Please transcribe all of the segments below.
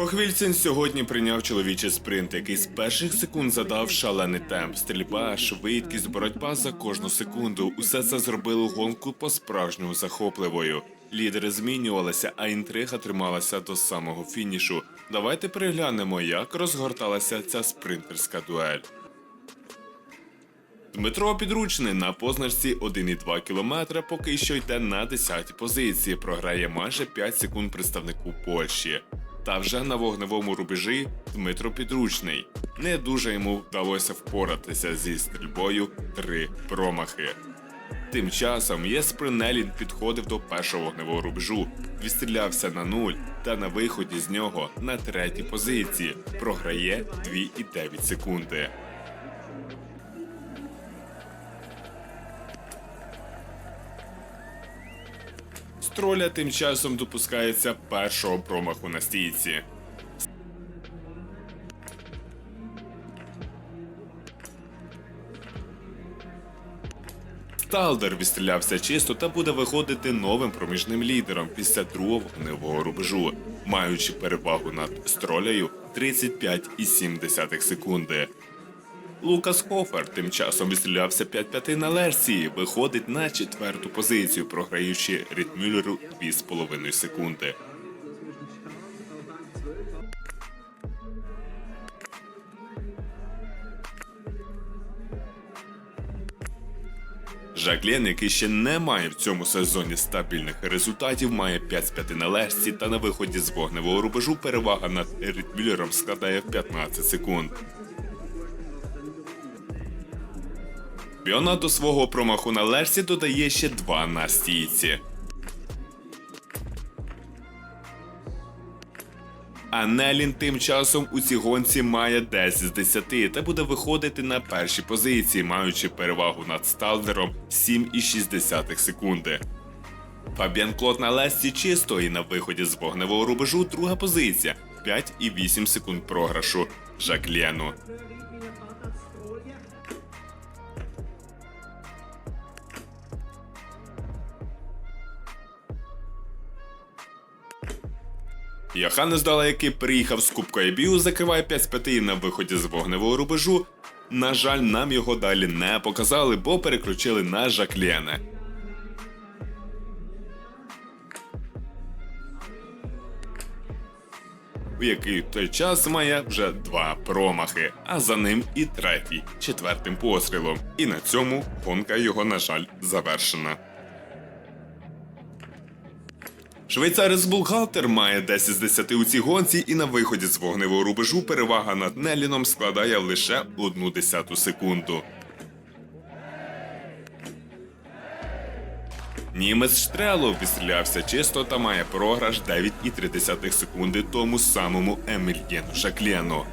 Похвільцин сьогодні прийняв чоловічий спринт, який з перших секунд задав шалений темп. Стрільба, швидкість, боротьба за кожну секунду. Усе це зробило гонку по-справжньому захопливою. Лідери змінювалися, а інтрига трималася до самого фінішу. Давайте переглянемо, як розгорталася ця спринтерська дуель. Дмитро Підручний на позначці 1,2 км поки що йде на 10-й позиції, програє майже 5 секунд представнику Польщі. Та вже на вогневому рубежі Дмитро Підручний. Не дуже йому вдалося впоратися зі стрільбою три промахи. Тим часом Єспер Нелін підходив до першого вогневого рубежу, відстрілявся на нуль та на виході з нього на третій позиції програє 2,9 секунди. Строля тим часом допускається першого промаху на стійці. Сталдер відстрілявся чисто та буде виходити новим проміжним лідером після другого вогневого рубежу, маючи перевагу над стролею 35,7 секунди. Лукас Хофер тим часом відстрілявся 5-5 на Лерсії, виходить на четверту позицію, програючи Рітмюллеру 2,5 секунди. Жаклен, який ще не має в цьому сезоні стабільних результатів, має 5 з 5 на лежці та на виході з вогневого рубежу перевага над Рітмюллером складає 15 секунд. Біона до свого промаху на лежці додає ще два на стійці. Нелін тим часом у цій гонці має 10 з 10 та буде виходити на перші позиції, маючи перевагу над Сталдером 7,6 секунди. Фабіан Клод на лесці чисто і на виході з вогневого рубежу друга позиція 5,8 секунд програшу Жаклену. Йоханнес Дала, який приїхав з Кубкою Біу, закриває 5 з 5 на виході з вогневого рубежу. На жаль, нам його далі не показали, бо переключили на Жаклєне. У який той час має вже два промахи, а за ним і третій, четвертим пострілом. І на цьому гонка його, на жаль, завершена. Швейцарець Булгалтер має 10 з 10 у цій гонці, і на виході з вогневого рубежу перевага над Неліном складає лише одну десяту секунду. Німець Штрелов відстрілявся чисто та має програш 9,3 секунди тому самому Емельєну Шаклену.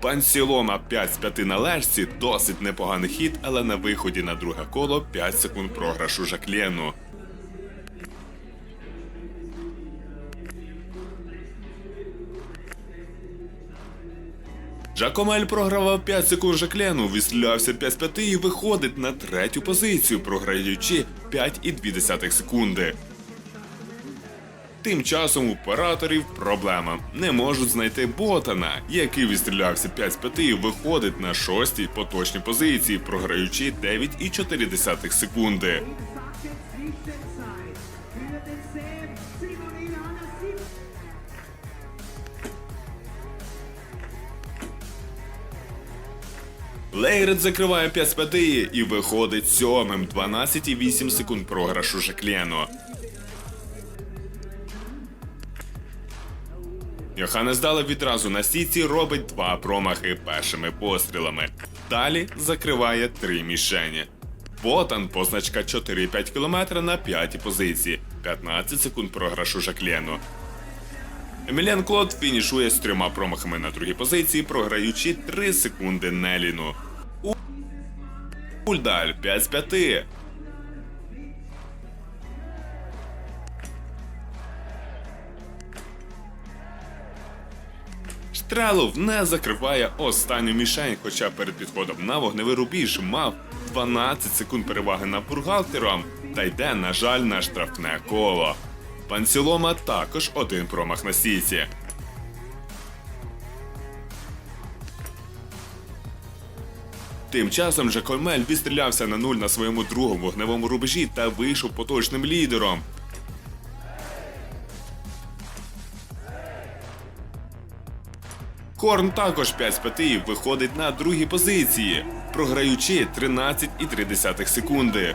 Пан Сілома 5 з 5 на лежці досить непоганий хід, але на виході на друге коло 5 секунд програшу Жаклєну. Жакомель програвав 5 секунд Жаклену, відстрілявся 5 з 5 і виходить на третю позицію, програючи 5,2 секунди. Тим часом у операторів проблема. Не можуть знайти Ботана, який відстрілявся 5 з 5 і виходить на шостій поточній позиції, програючи 9,4 секунди. Лейред закриває 5 з 5 і виходить сьомим 12,8 секунд програшу Жаклену. Йоханнес Дала відразу на стійці робить два промахи першими пострілами. Далі закриває три мішені. Ботан позначка 4,5 км на п'ятій позиції, 15 секунд програшу Жаклену. Еміліан Клод фінішує з трьома промахами на другій позиції, програючи 3 секунди Неліну. Ульдаль 5 з 5. Трелов не закриває останню мішень, хоча перед підходом на вогневий рубіж мав 12 секунд переваги над бухгалтером та йде, на жаль, на штрафне коло. Панцілома також один промах на стійці. Тим часом же Кольмель відстрілявся на нуль на своєму другому вогневому рубежі та вийшов поточним лідером. Хорн також 5 з 5 виходить на другій позиції, програючи 13,3 секунди.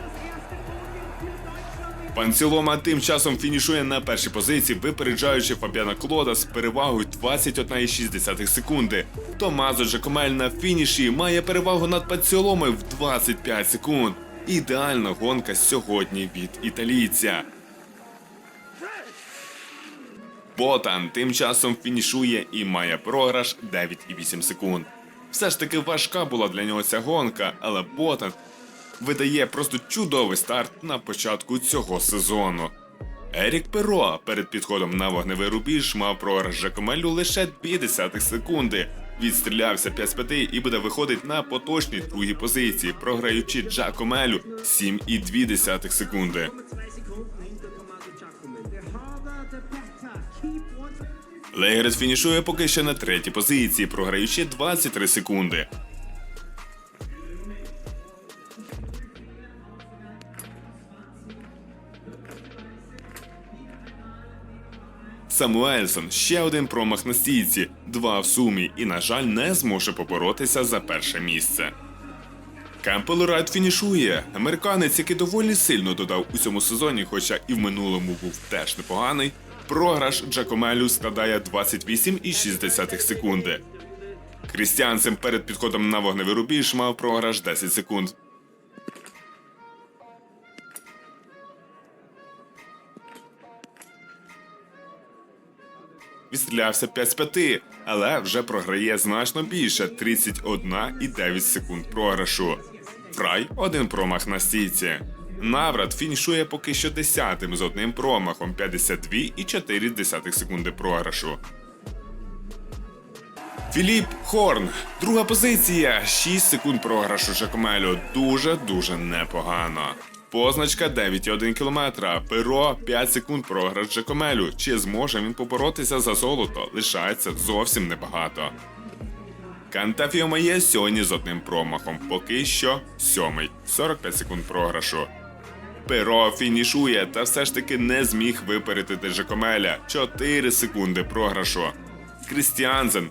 Панцілома тим часом фінішує на першій позиції, випереджаючи Фабіана Клода з перевагою 21,6 секунди. Томазо Джакомель на фініші має перевагу над Панціломою в 25 секунд. Ідеальна гонка сьогодні від італійця. Ботан тим часом фінішує і має програш 9,8 секунд. Все ж таки важка була для нього ця гонка, але Ботан видає просто чудовий старт на початку цього сезону. Ерік Перо перед підходом на вогневий рубіж мав програш Жакомелю лише 2 секунди. Відстрілявся 5 з 5 і буде виходити на поточній другій позиції, програючи Джакомелю 7,2 секунди. Лейгрес фінішує поки що на третій позиції, програючи 23 секунди. Самуельсон ще один промах на стійці, два в сумі, і, на жаль, не зможе поборотися за перше місце. Кемпел Райт фінішує. Американець, який доволі сильно додав у цьому сезоні, хоча і в минулому був теж непоганий. Програш Джакомелю складає 28,6 секунди. Крістіансен перед підходом на вогневий рубіж мав програш 10 секунд. Відстрілявся 5 з 5, але вже програє значно більше 31,9 секунд програшу. Фрай один промах на стійці. Наврат фінішує поки що десятим з одним промахом 52,4 секунди програшу. Філіп Хорн, друга позиція, 6 секунд програшу Жакомелю. Дуже дуже непогано. Позначка 9,1 км. Перо 5 секунд програш Джакомелю. Чи зможе він поборотися за золото? Лишається зовсім небагато. Кантафіо Має сьогодні з одним промахом. Поки що сьомий. 45 секунд програшу. Перо фінішує та все ж таки не зміг випередити Жакомеля. 4 секунди програшу. Крістіанзен.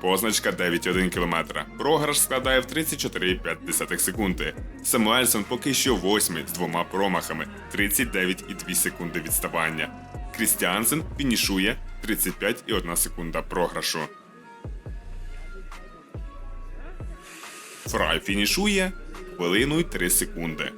Позначка 9,1 км. Програш складає в 34,5 секунди. Самуельсон поки що восьмий з двома промахами 39,2 секунди відставання. Крістіансен фінішує 35,1 секунда програшу. Фрай фінішує хвилину й 3 секунди.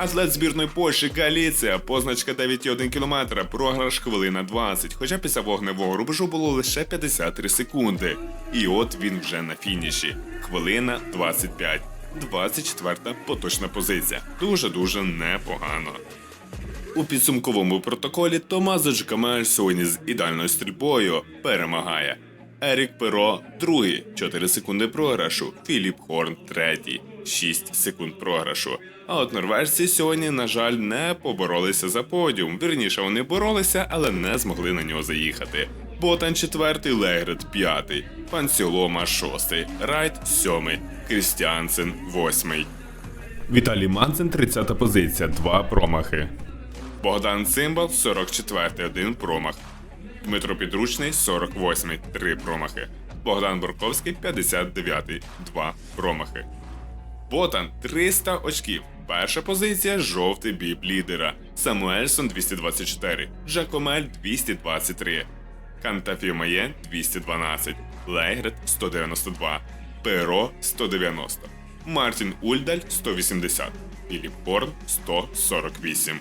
Атлет збірної Польщі Галіція, позначка 9,1 км, програш хвилина 20, хоча після вогневого рубежу було лише 53 секунди. І от він вже на фініші. Хвилина 25. 24 поточна позиція. Дуже-дуже непогано. У підсумковому протоколі Томазо Джакамель сьогодні з ідеальною стрільбою перемагає. Ерік Перо другий 4 секунди програшу. Філіп Хорн третій 6 секунд програшу. А от норвежці сьогодні, на жаль, не поборолися за подіум. Вірніше, вони боролися, але не змогли на нього заїхати. Ботан четвертий, Легрет п'ятий, Пансіолома шостий, Райт сьомий, Крістіансен восьмий. Віталій Манцин 30 позиція, два промахи. Богдан Цимбал 44 один промах. Дмитро Підручний 48 три промахи. Богдан Борковський 59 два промахи. Ботан 300 очків. Перша позиція жовтий біп лідера. Самуельсон 224, Джакомель 223, Кантафімає 212, Лейгрет 192, Перо 190, Мартін Ульдаль 180, Філіп Хорн 148.